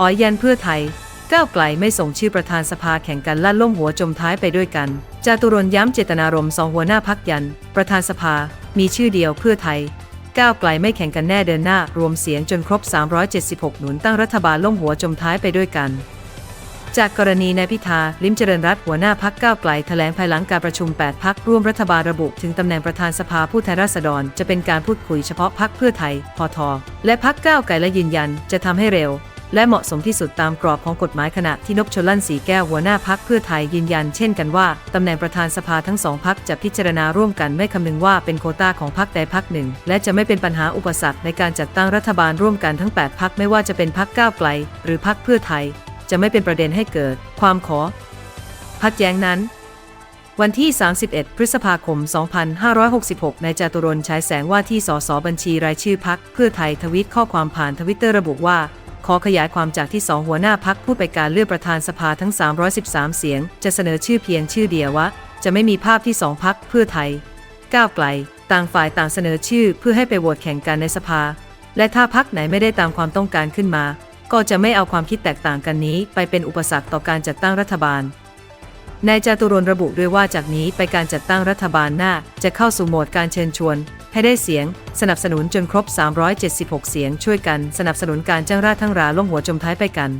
อ้อยยันเพื่อไทย ก้าวไกลไม่ส่งชื่อประธานสภาแข่งกันลั่นล่มหัวจมท้ายไปด้วยกัน จาตุรนย้ำเจตนารมณ์สองหัวหน้าพักยัน ประธานสภา มีชื่อเดียวเพื่อไทย ก้าวไกลไม่แข่งกันแน่เดินหน้า รวมเสียงจนครบ 376 หนุนตั้งรัฐบาลล่มหัวจมท้ายไปด้วยกันจากกรณีนายพิธา ลิมเจริญรัตหัวหน้าพักก้าวไกลแถลงภายหลังการประชุม 8 พักร่วมรัฐบาลระบุถึงตำแหน่งประธานสภาผู้แทนราษฎร จะเป็นการพูดคุยเฉพาะพักเพื่อไทยพทและพักก้าวไกลและยืนยัน จะทำให้เร็ว และเหมาะสมที่สุดตามกรอบของกฎหมายขณะที่นพชลั่นสีแก้วหัวหน้าพักเพื่อไทยยืนยันเช่นกันว่าตำแหน่งประธานสภาทั้งสองพักจะพิจารณาร่วมกันไม่คำนึงว่าเป็นโคต้าของพักใดพักหนึ่ง และจะไม่เป็นปัญหาอุปสรรคในการจัดตั้งรัฐบาลร่วมกันทั้ง 8 พักไม่ว่าจะเป็นพักก้าวไกล หรือพักเพื่อไทย จะไม่เป็นประเด็นให้เกิด ความขอ พักแย้งนั้นวันที่ 31 พฤษภาคม 2566ในจาตุรนฉายแสงว่าที่สสบัญชีรายชื่อพักเพื่อไทยทวิตข้อความผ่านทวิตเตอร์ระบุว่า ขอขยายความจากที่สองหัวหน้าพักพูดไปการเลือกประธานสภาทั้ง 313 เสียง จะเสนอชื่อเพียงชื่อเดียววะ จะไม่มีภาพที่สองพักเพื่อไทย ก้าวไกล ต่างฝ่ายต่างเสนอชื่อเพื่อให้ไปโหวตแข่งกันในสภา และถ้าพักไหนไม่ได้ตามความต้องการขึ้นมา ก็จะไม่เอาความคิดแตกต่างกันนี้ ไปเป็นอุปสรรคต่อการจัดตั้งรัฐบาล นายจาตุรนระบุด้วยว่าจากนี้ไปการจัดตั้งรัฐบาลหน้า จะเข้าสู่โหมดการเชิญชวน ให้ได้เสียง สนับสนุนจนครบ 376 เสียงช่วยกัน สนับสนุนการจ้างราทั้งราล่มหัวจมท้ายไปกัน